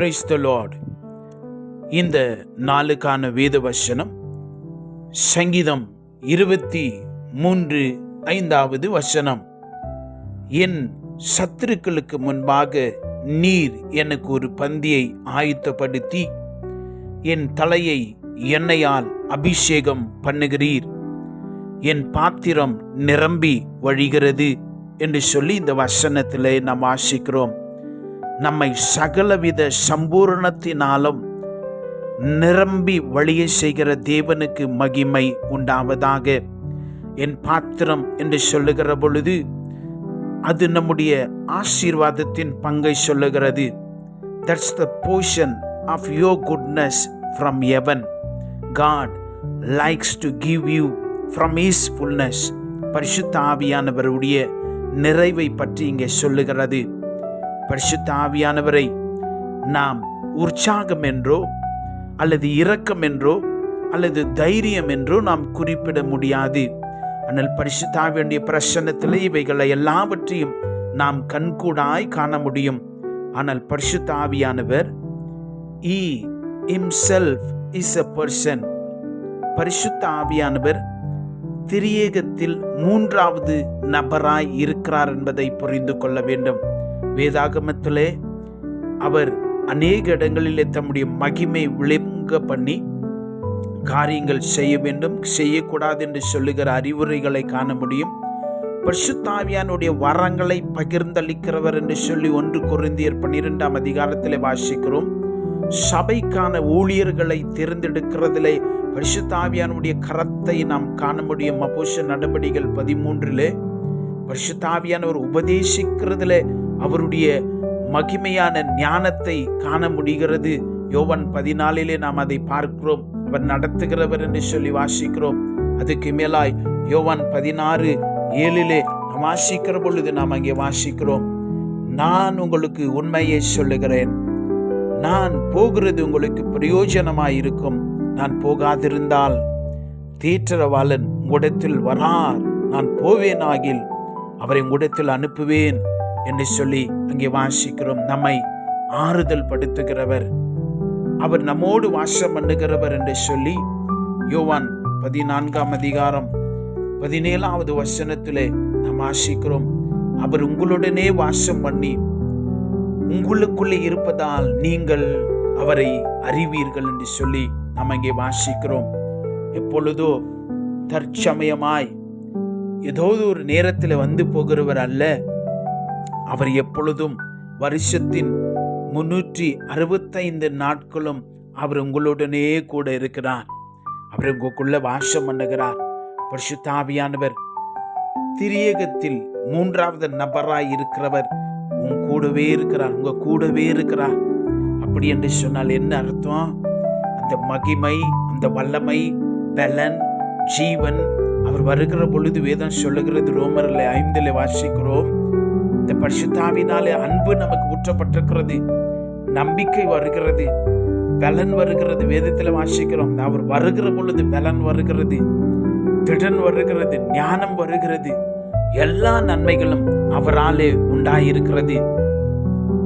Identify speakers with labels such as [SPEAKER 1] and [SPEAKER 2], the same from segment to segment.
[SPEAKER 1] Praise the Lord இந்த நாளுக்கான வேத வசனம் சங்கீதம் இருபத்தி மூன்று ஐந்தாவது வசனம். என் சத்துருக்களுக்கு முன்பாக நீர் எனக்கு ஒரு பந்தியை ஆயத்தப்படுத்தி என் தலையை எண்ணெயால் அபிஷேகம் பண்ணுகிறீர். என் பாத்திரம் நிரம்பி வழிகிறது என்று சொல்லி இந்த வசனத்திலே நாம் ஆசிக்கிறோம் நம்மை சகலவித சம்பூரணத்தினாலும் நிரம்பி வழிய செய்கிற தேவனுக்கு மகிமை உண்டாவதாக என் பாத்திரம் என்று சொல்லுகிற பொழுது அது நம்முடைய ஆசீர்வாதத்தின் பங்கை சொல்லுகிறது. That's the portion of your goodness from heaven God likes to give you from his fullness பரிசுத்த ஆவியானவருடைய நிறைவை பற்றி இங்கே சொல்லுகிறது. பரிசுத்த ஆவியானவரை நாம் உற்சாகம் என்றோ அல்லது இரக்கம் என்றோ அல்லது தைரியம் என்றோ நாம் குறிப்பிட முடியாது. ஆனால் பரிசுத்தாவியுடைய பிரசன்னத்தில் இவைகளை எல்லாவற்றையும் நாம் கண்கூடாய் காண முடியும். ஆனால் பரிசுத்தாவியானவர் இம்செல்ஃப் இஸ் அ பர்சன் பரிசுத்த ஆவியானவர் திரியேகத்தில் மூன்றாவது நபராய் இருக்கிறார் என்பதை புரிந்து கொள்ள வேண்டும். வேதாகமத்திலே அவர் அநேக இடங்களிலே தம்முடைய மகிமை விளங்க பண்ணி காரியங்கள் செய்ய வேண்டும் செய்யக்கூடாது என்று சொல்லுகிற அறிவுரைகளை காண முடியும். பரிசுத்தாவியானுடைய வரங்களை பகிர்ந்தளிக்கிறவர் என்று சொல்லி ஒன்று குருந்தியர் பன்னிரெண்டாம் அதிகாரத்திலே வாசிக்கிறோம். சபைக்கான ஊழியர்களை தேர்ந்தெடுக்கிறதிலே பரிசுத்தாவியானுடைய கரத்தை நாம் காண முடியும். அப்போஷ நடவடிக்கைகள் பதிமூன்றிலே பரிசுத்தாவியானவர் உபதேசிக்கிறதுல அவருடைய மகிமையான ஞானத்தை காண முடிகிறது. யோவன் பதினாலிலே நாம் அதை பார்க்கிறோம். அவர் நடத்துகிறவர் என்று சொல்லி வாசிக்கிறோம். அதுக்கு மேலாய் யோவான் பதினாறு ஏழிலே நாம் வாசிக்கிற பொழுது நாம் அங்கே வாசிக்கிறோம். நான் உங்களுக்கு உண்மையை சொல்லுகிறேன். நான் போகிறது உங்களுக்கு பிரயோஜனமாய் இருக்கும். நான் போகாதிருந்தால் தீற்றரவாளன் உங்களிடத்தில் வரார். நான் போவேன் ஆகில் அவரை உங்களிடத்தில் அனுப்புவேன். என்று சொல்லி அங்கே வாசிக்கிறோம். நம்மை ஆறுதல் படுத்துகிறவர். அவர் நம்மோடு வாசம் பண்ணுகிறவர் என்று சொல்லி யோவான் பதினான்காம் அதிகாரம் பதினேழாவது வசனத்திலே நாம் வாசிக்கிறோம். அவர் உங்களுடனே வாசம் பண்ணி உங்களுக்குள்ளே இருப்பதால் நீங்கள் அவரை அறிவீர்கள் என்று சொல்லி நாம் அங்கே வாசிக்கிறோம். எப்பொழுதோ தற்சமயமாய் ஏதோ ஒரு நேரத்தில் வந்து போகிறவர் அல்ல. அவர் எப்பொழுதும் வருஷத்தின் முன்னூற்றி அறுபத்தைந்து நாட்களும் அவர் உங்களுடனே கூட இருக்கிறார். அவர் உங்களுக்குள்ள வாசம் பண்ணுகிறார். பரிசுத்தாவியானவர் திரியகத்தில் மூன்றாவது நபராய் இருக்கிறவர் உன் கூடவே இருக்கிறார் உங்க கூடவே இருக்கிறார். அப்படி என்று சொன்னால் என்ன அர்த்தம்? அந்த மகிமை அந்த வல்லமை பலன் ஜீவன் அவர் வருகிற பொழுது வேதம் சொல்லுகிறது ரோமரில் ஐந்தில் வாசிக்கிறோம். இந்த பரிசுத்தாவினாலே அன்பு நமக்கு ஊற்றப்பட்டிருக்கிறது. நம்பிக்கை வருகிறது. பலன் வருகிறது. வேதத்தில் வாசிக்கிறோம். அவர் வருகிற பொழுது பலன் வருகிறது. திடன் வருகிறது. ஞானம் வருகிறது. எல்லா நன்மைகளும் அவராலே உண்டாயிருக்கிறது.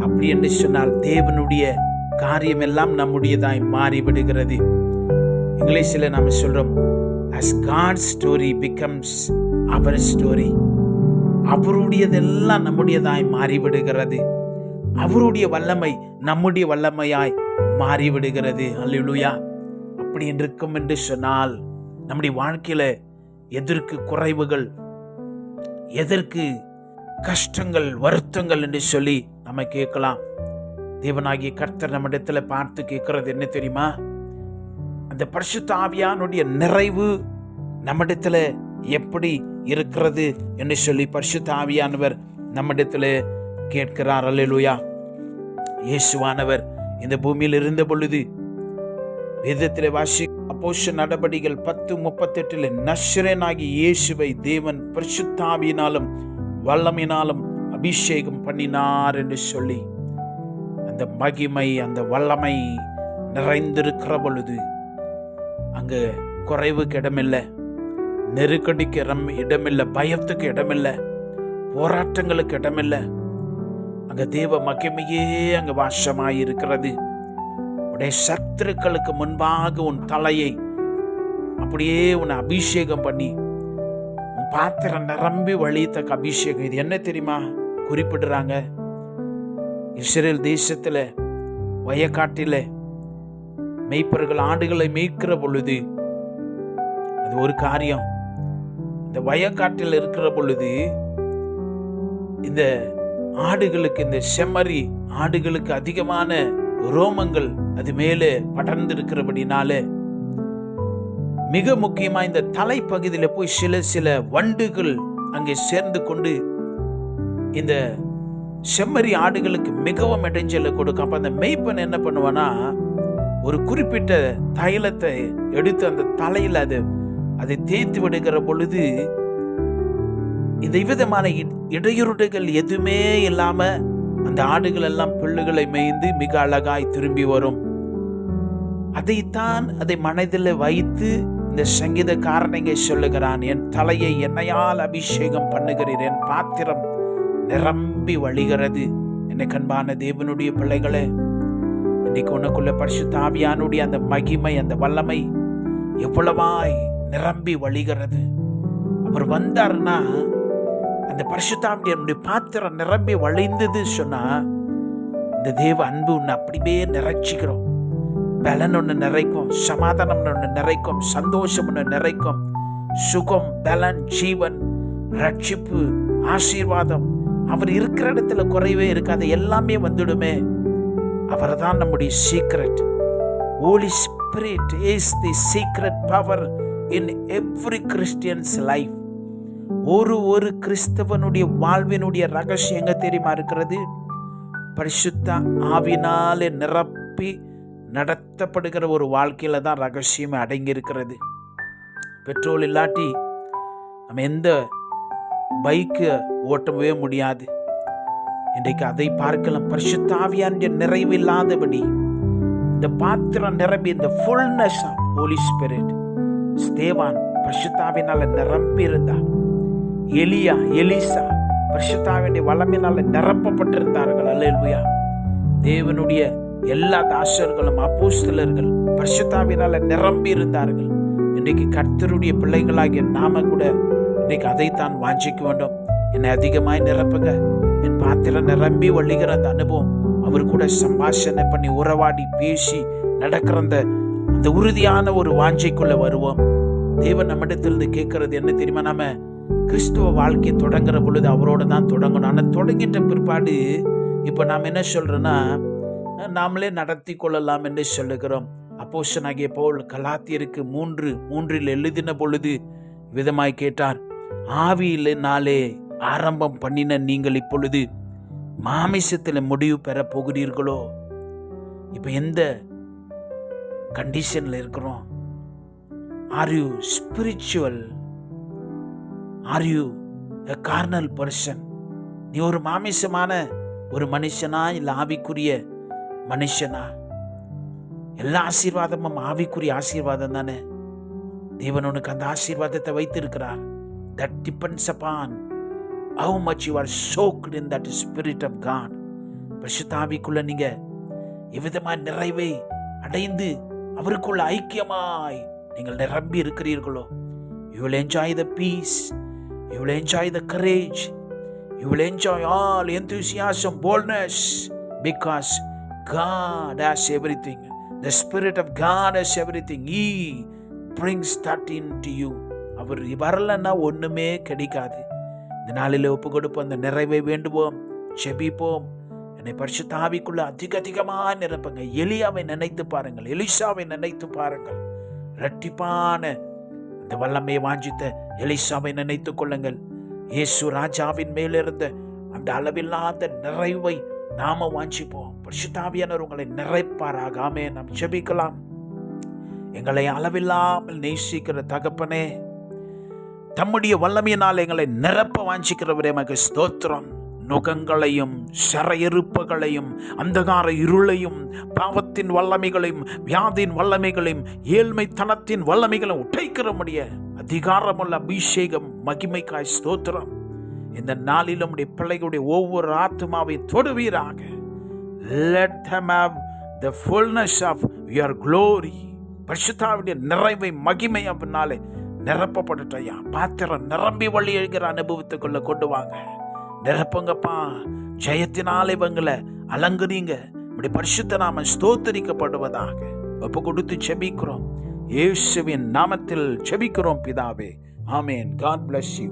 [SPEAKER 1] அப்படி என்று சொன்னால் தேவனுடைய காரியம் எல்லாம் நம்முடையதாய் மாறிவிடுகிறது. இங்கிலீஷில் நாம் சொல்றோம் as God story becomes our story அவருடையதெல்லாம் நம்முடையதாய் மாறிவிடுகிறது. அவருடைய வல்லமை நம்முடைய வல்லமையாய் மாறிவிடுகிறது. அல்லா அப்படி இருக்கும் என்று சொன்னால் நம்முடைய வாழ்க்கையில எதற்கு குறைவுகள் எதற்கு கஷ்டங்கள் வருத்தங்கள் என்று சொல்லி நம்ம கேட்கலாம். தேவனாகிய கர்த்தர் நம்மிடத்துல பார்த்து கேட்கறது என்ன தெரியுமா? அந்த பரிசுத்த தாவியானுடைய நிறைவு நம்மிடத்துல எப்படி இருக்கிறது என்று சொல்லி பரிசுத்த ஆவியானவர் நம்மிடத்துல கேட்கிறார். அல்லேலூயா. இயேசுவானவர் இந்த பூமியில் இருந்த பொழுது வேதத்தில் வாசி அப்போஷ நடபடிகள் பத்து முப்பத்தெட்டில் நஸ்ரனாகி இயேசுவை தேவன் பரிசுத்தாவியினாலும் வல்லமினாலும் அபிஷேகம் பண்ணினார் என்று சொல்லி அந்த மகிமை அந்த வல்லமை நிறைந்திருக்கிற பொழுது அங்கு குறைவு கிடமில்லை. நெருக்கடிக்கு இடம் இடமில்லை பயத்துக்கு இடமில்லை போராட்டங்களுக்கு இடமில்லை. அங்க தேவ மகிமையே அங்க வாசமாய் இருக்கிறது உடைய சத்துருக்களுக்கு முன்பாக உன் தலையை அப்படியே உன்னை அபிஷேகம் பண்ணி உன் பாத்திரம் நிரம்பி வழித்தக்க அபிஷேகம். இது என்ன தெரியுமா? குறிப்பிடுறாங்க. இஸ்ரேல் தேசத்துல வயக்காட்டில மெய்ப்பர்கள் ஆடுகளை மேய்க்கிற பொழுது அது ஒரு காரியம். இந்த வயக்காட்டில் இருக்கிற பொழுது இந்த ஆடுகளுக்கு இந்த செம்மறி ஆடுகளுக்கு அதிகமான ரோமங்கள் அது மேலே படர்ந்திருக்கிறபடினால மிக முக்கியமா இந்த தலைப்பகுதியில் போய் சில சில வண்டுகள் அங்கே சேர்ந்து கொண்டு இந்த செம்மறி ஆடுகளுக்கு மிகவும் இடைஞ்சலை கொடுக்கும். அப்போ அந்த மெய்ப்பன் என்ன பண்ணுவானா ஒரு குறிப்பிட்ட தைலத்தை எடுத்து அந்த தலையில் அது அதை தேய்த்து விடுகிற பொழுது இந்த விதமான இடையூறுகள் எதுவுமே இல்லாம அந்த ஆடுகள் எல்லாம் பிள்ளைகளை மேய்ந்து மிக அழகாய் திரும்பி வரும். அதைத்தான் அதை மனதில் வைத்து இந்த சங்கீதக்காரனைங்க சொல்லுகிறான் என் தலையை என்னையால் அபிஷேகம் பண்ணுகிறீர்? என் பாத்திரம் நிரம்பி வழிகிறது. என்னை கண்பான தேவனுடைய பிள்ளைகளே இன்னைக்கு உனக்குள்ள பரிசு தாவியானுடைய அந்த மகிமை அந்த வல்லமை எவ்வளவாய் நிரம்பி வழிகிறது. அவர் வந்தாருன்னா அந்த பரிசுத்தாண்டியனுடைய பாத்திரம் நிரம்பி வழிந்தது சொன்னா இந்த தேவ அன்பு ஒன்று அப்படியே நிறைச்சிக்கிறோம். பலன் ஒன்று நிறைக்கும் சமாதானம் ஒன்று நிறைக்கும் சந்தோஷம் ஒன்று நிறைக்கும். சுகம் பலன் ஜீவன் ரட்சிப்பு ஆசீர்வாதம். அவர் இருக்கிற இடத்துல குறைவே இருக்காது எல்லாமே வந்துடுமே. அவர் தான் நம்முடைய secret holy spirit is the secret power in every Christian's life ஒரு ஒரு கிறிஸ்தவனுடைய வாழ்வினுடைய ரகசியம் எங்க தெரியுமா இருக்கிறது? பரிசுத்த ஆவினாலே நிரப்பி நடத்தப்படுகிற ஒரு வாழ்க்கையில தான் ரகசியம் அடங்கி இருக்கிறது பெட்ரோல் இல்லாட்டி நம்ம எந்த பைக்கு ஓட்டவே முடியாது. இன்றைக்கு அதை பார்க்கலாம். பரிசுத்த நிறைவில்லாதபடி நிறைவு இல்லாதபடி இந்த பாத்திரம் நிரம்பி இந்த ஃபுல்னஸ் ஆஃப் ஹோலி ஸ்பிரிட் ஸ்தேவான் பரிசுத்தாவினால நிரம்பியிருந்தார் எலியா எலிசா பரிசுத்தாவினுடைய வளமினால நிரப்பப்பட்டிருந்தார்கள். அல்லேலூயா. தேவனுடைய எல்லா தாசர்களும் அப்போஸ்தலர்கள் பரிசுத்தாவினால நிரம்பி இருந்தார்கள் இன்றைக்கு கர்த்தருடைய பிள்ளைகளாகிய நாம கூட இன்றைக்கு அதைத்தான் வாஞ்சிக்க வேண்டும். என்னை அதிகமாய் நிரப்புங்க. என் பாத்திரம் நிரம்பி வழிகிற அந்த அனுபவம். அவர் கூட சம்பாஷணை பண்ணி உறவாடி பேசி நடக்கிற அந்த அந்த உறுதியான ஒரு வாஞ்சைக்குள்ள வருவோம். தேவன் நம்மிடத்திலிருந்து கேட்கறது என்ன தெரியுமா? நாம கிறிஸ்துவ வாழ்க்கையை தொடங்குற பொழுது அவரோட தான் தொடங்கணும். ஆனால் தொடங்கிட்ட பிற்பாடு இப்போ நாம் என்ன சொல்றோன்னா நாமளே நடத்தி கொள்ளலாம் என்று சொல்லுகிறோம். அப்போஷனாகிய போல் கலாத்தியருக்கு மூன்று மூன்றில் எழுதின பொழுது விதமாய் கேட்டார் ஆவியினாலே ஆரம்பம் பண்ணின நீங்கள் இப்பொழுது மாமிசத்தில் முடிவு பெற போகிறீர்களோ? இப்போ எந்த கண்டிஷனில் இருக்கிறோம். Are you spiritual are you a carnal person நீ ஒரு மாமிசமான ஒரு மனுஷனா இல்லை ஆவிக்குரிய மனுஷனா? எல்லா ஆசீர்வாதமும் ஆவிக்குரிய ஆசீர்வாதம் தானே? தேவன் உனக்கு அந்த ஆசீர்வாதத்தை வைத்திருக்கிறார். That depends upon how much you are soaked in that spirit of God பரிசுத்தாவிக்குள்ள நீங்கள் எவ்விதமாய் நிறைவை அடைந்து அவருக்குள்ள ஐக்கியமாய் நீங்கள் நிரம்பி இருக்கிறீர்களோ? You will enjoy the peace you will enjoy the courage you will enjoy all enthusiasm boldness everything the spirit of God of everything he brings that into you அவர் வரலன்னா ஒன்றுமே கிடைக்காது. இந்த நாளில் ஒப்பு கொடுப்போம் அந்த நிறைவை வேண்டுவோம். செபிப்போம். என்னை பரிசுத்த அதிக அதிகமாக நிரப்புங்க எலியாவை நினைத்து பாருங்கள். எலிசாவை நினைத்து பாருங்கள். இரட்டிப்பான அந்த வல்லமையை வாஞ்சித்த எலிசாவை நினைத்துக் கொள்ளுங்கள். இயேசு ராஜாவின் மேலிருந்த அந்த அளவில்லாத நிறைவை நாம வாஞ்சிப்போம். பரிசுத்தாவியானவர் உங்களை நிறைப்பாராகாமே நாம் ஜெபிக்கலாம். எங்களை அளவில்லாமல் நேசிக்கிற தகப்பனே தம்முடைய வல்லமையினால் எங்களை நிரப்ப வாஞ்சிக்கிறவரே மக ஸ்தோத்திரம். நுகங்களையும் சரையறுப்புகளையும் அந்தகார இருளையும் பாவத்தின் வல்லமைகளையும் வியாதியின் வல்லமைகளையும் ஏழ்மைத்தனத்தின் வல்லமைகளையும் உடைக்கிற முடிய அதிகாரமுள்ள அபிஷேகம் மகிமைக்காய் ஸ்தோத்திரம். இந்த நாளிலும் உடைய பிள்ளைகளுடைய ஒவ்வொரு ஆத்மாவை தொடுவீராக. Let them have the fullness of your glory. பரிசுத்தாவுடைய நிறைவை மகிமை அப்படின்னாலே நிரப்பப்பட்டுட்டையா பாத்திரம் நிரம்பி வழி எழுகிற அனுபவத்துக்குள்ள கொண்டு வாங்க. நிரப்புங்கப்பா. ஜெயத்தினால இவங்களை அலங்குறீங்க இப்படி பரிசுத்த நாம ஸ்தோத்தரிக்கப்படுவதாக ஒப்பு கொடுத்து செபிக்கிறோம். இயேசுவின் நாமத்தில் செபிக்கிறோம் பிதாவே. ஆமேன். God bless you